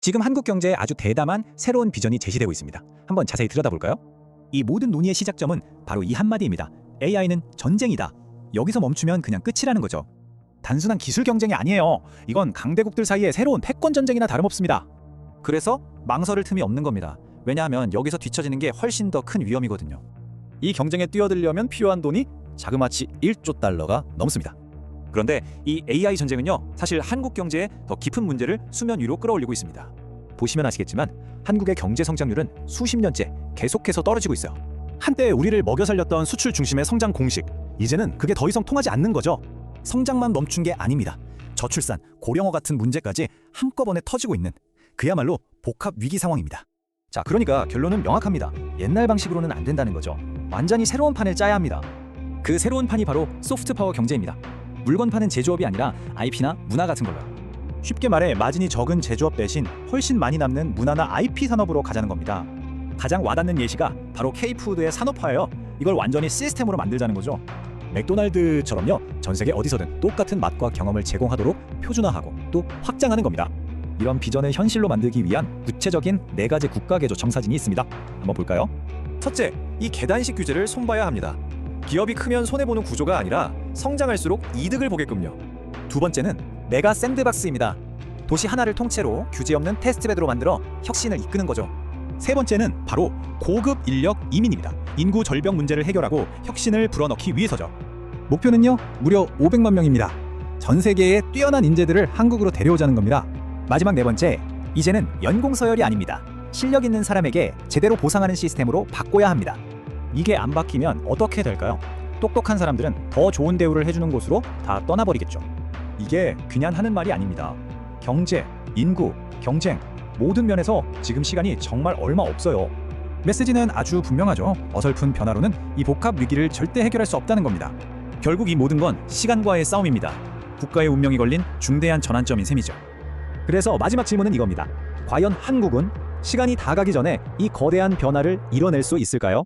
지금 한국 경제에 아주 대담한 새로운 비전이 제시되고 있습니다. 한번 자세히 들여다볼까요? 이 모든 논의의 시작점은 바로 이 한마디입니다. AI는 전쟁이다. 여기서 멈추면 그냥 끝이라는 거죠. 단순한 기술 경쟁이 아니에요. 이건 강대국들 사이의 새로운 패권 전쟁이나 다름없습니다. 그래서 망설일 틈이 없는 겁니다. 왜냐하면 여기서 뒤처지는 게 훨씬 더 큰 위험이거든요. 이 경쟁에 뛰어들려면 필요한 돈이 자그마치 1조 달러가 넘습니다. 그런데 이 AI 전쟁은요, 사실 한국 경제에 더 깊은 문제를 수면 위로 끌어올리고 있습니다. 보시면 아시겠지만 한국의 경제 성장률은 수십 년째 계속해서 떨어지고 있어요. 한때 우리를 먹여 살렸던 수출 중심의 성장 공식, 이제는 그게 더 이상 통하지 않는 거죠. 성장만 멈춘 게 아닙니다. 저출산, 고령화 같은 문제까지 한꺼번에 터지고 있는 그야말로 복합 위기 상황입니다. 자, 그러니까 결론은 명확합니다. 옛날 방식으로는 안 된다는 거죠. 완전히 새로운 판을 짜야 합니다. 그 새로운 판이 바로 소프트 파워 경제입니다. 물건 파는 제조업이 아니라 IP나 문화 같은 걸로요. 쉽게 말해 마진이 적은 제조업 대신 훨씬 많이 남는 문화나 IP 산업으로 가자는 겁니다. 가장 와닿는 예시가 바로 K푸드의 산업화예요. 이걸 완전히 시스템으로 만들자는 거죠. 맥도날드처럼요. 전 세계 어디서든 똑같은 맛과 경험을 제공하도록 표준화하고 또 확장하는 겁니다. 이런 비전을 현실로 만들기 위한 구체적인 네 가지 국가 개조 정사진이 있습니다. 한번 볼까요? 첫째, 이 계단식 규제를 손봐야 합니다. 기업이 크면 손해 보는 구조가 아니라 성장할수록 이득을 보게끔요. 두 번째는 메가 샌드박스입니다. 도시 하나를 통째로 규제 없는 테스트베드로 만들어 혁신을 이끄는 거죠. 세 번째는 바로 고급 인력 이민입니다. 인구 절벽 문제를 해결하고 혁신을 불어넣기 위해서죠. 목표는요, 무려 500만 명입니다. 전 세계의 뛰어난 인재들을 한국으로 데려오자는 겁니다. 마지막 네 번째, 이제는 연공 서열이 아닙니다. 실력 있는 사람에게 제대로 보상하는 시스템으로 바꿔야 합니다. 이게 안 바뀌면 어떻게 될까요? 똑똑한 사람들은 더 좋은 대우를 해주는 곳으로 다 떠나버리겠죠. 이게 그냥 하는 말이 아닙니다. 경제, 인구, 경쟁 모든 면에서 지금 시간이 정말 얼마 없어요. 메시지는 아주 분명하죠. 어설픈 변화로는 이 복합 위기를 절대 해결할 수 없다는 겁니다. 결국 이 모든 건 시간과의 싸움입니다. 국가의 운명이 걸린 중대한 전환점인 셈이죠. 그래서 마지막 질문은 이겁니다. 과연 한국은 시간이 다 가기 전에 이 거대한 변화를 이뤄낼 수 있을까요?